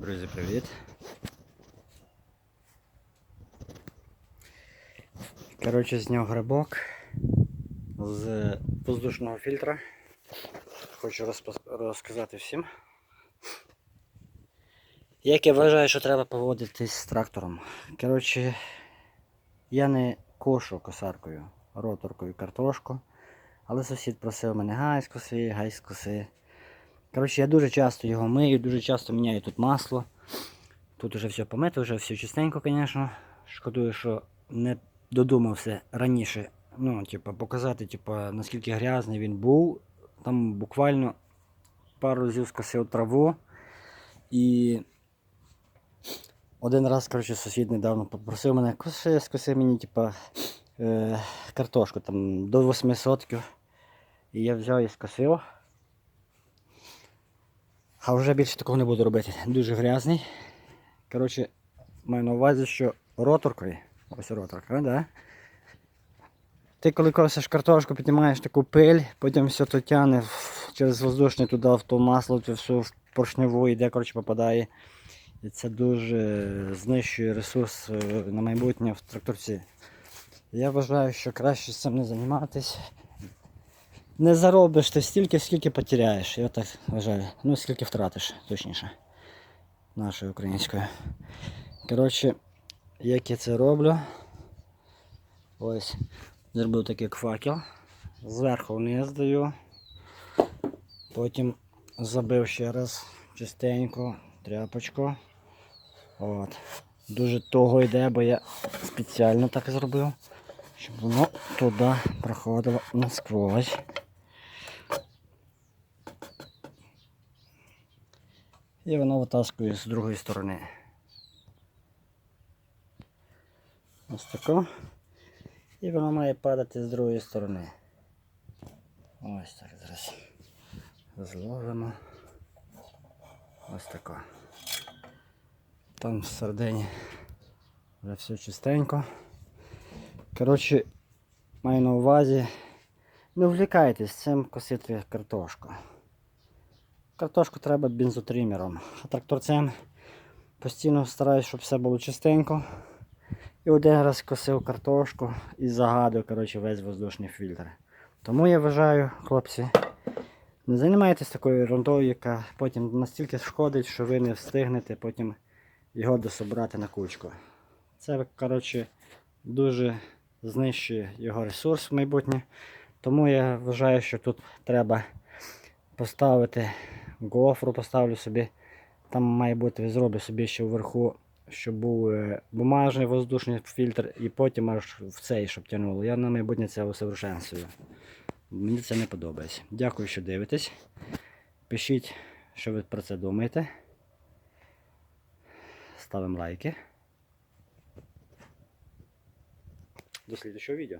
Друзі, привіт. Коротше, зняв грибок з воздушного фільтра. Хочу розказати всім. Як я вважаю, що треба поводитись з трактором. Коротше, я не кошу косаркою, роторкою картошку. Але сусід просив мене гай скоси, гай скоси. Коротше, я дуже часто його мию, дуже часто міняю тут масло. Тут вже все помито, вже все чистенько, звісно. Шкодую, що не додумався раніше. Ну, типа, показати, типа, наскільки грязний він був. Там буквально пару разів скосив траву. І один раз, коротше, сусід недавно попросив мене, коси, скоси мені, типа, е, картошку там до 8 сотків. І я взяв і скосив. А вже більше такого не буду робити. Дуже грязний. Коротше, маю на увазі, що роторкою. Ось роторка, да? Ти коли косиш картошку, піднімаєш таку пиль, потім все то тягне в- через воздушний туди в то масло, це все в поршневу йде, коротше, попадає. І це дуже знищує ресурс е, на майбутнє в тракторці. Я вважаю, що краще з цим не займатися. Не заробиш ти стільки, скільки потеряєш. Я так вважаю. Ну, скільки втратиш, точніше. Нашою українською. Коротше, як я це роблю. Ось. Зробив такий як факел. Зверху вниз даю. Потім забив ще раз чистенько, тряпочку. От. Дуже того йде, бо я спеціально так зробив, щоб воно туди проходило насквозь. І воно витаскує з другої сторони. Ось тако. І воно має падати з другої сторони. Ось так зараз. Зловимо. Ось тако. Там всередині вже все чистенько. Коротше, маю на увазі. Не влікайтесь цим косити картошку. Картошку треба бензотримером. А тракторцем постійно стараюсь, щоб все було чистенько. І один раз косив картошку і загадую коротше, весь воздушний фільтр. Тому я вважаю, хлопці, не займайтесь такою ерундою, яка потім настільки шкодить, що ви не встигнете потім його дособрати на кучку. Це, коротше, дуже знищує його ресурс в майбутнє. Тому я вважаю, що тут треба поставити гофру, поставлю собі. Там має бути, зроблю собі ще вверху, щоб був е, бумажний воздушний фільтр, і потім аж в цей, щоб тягнуло. Я на майбутнє це усовершенствую. Мені це не подобається. Дякую, що дивитесь. Пишіть, що ви про це думаєте. Ставимо лайки. До слідчого відео.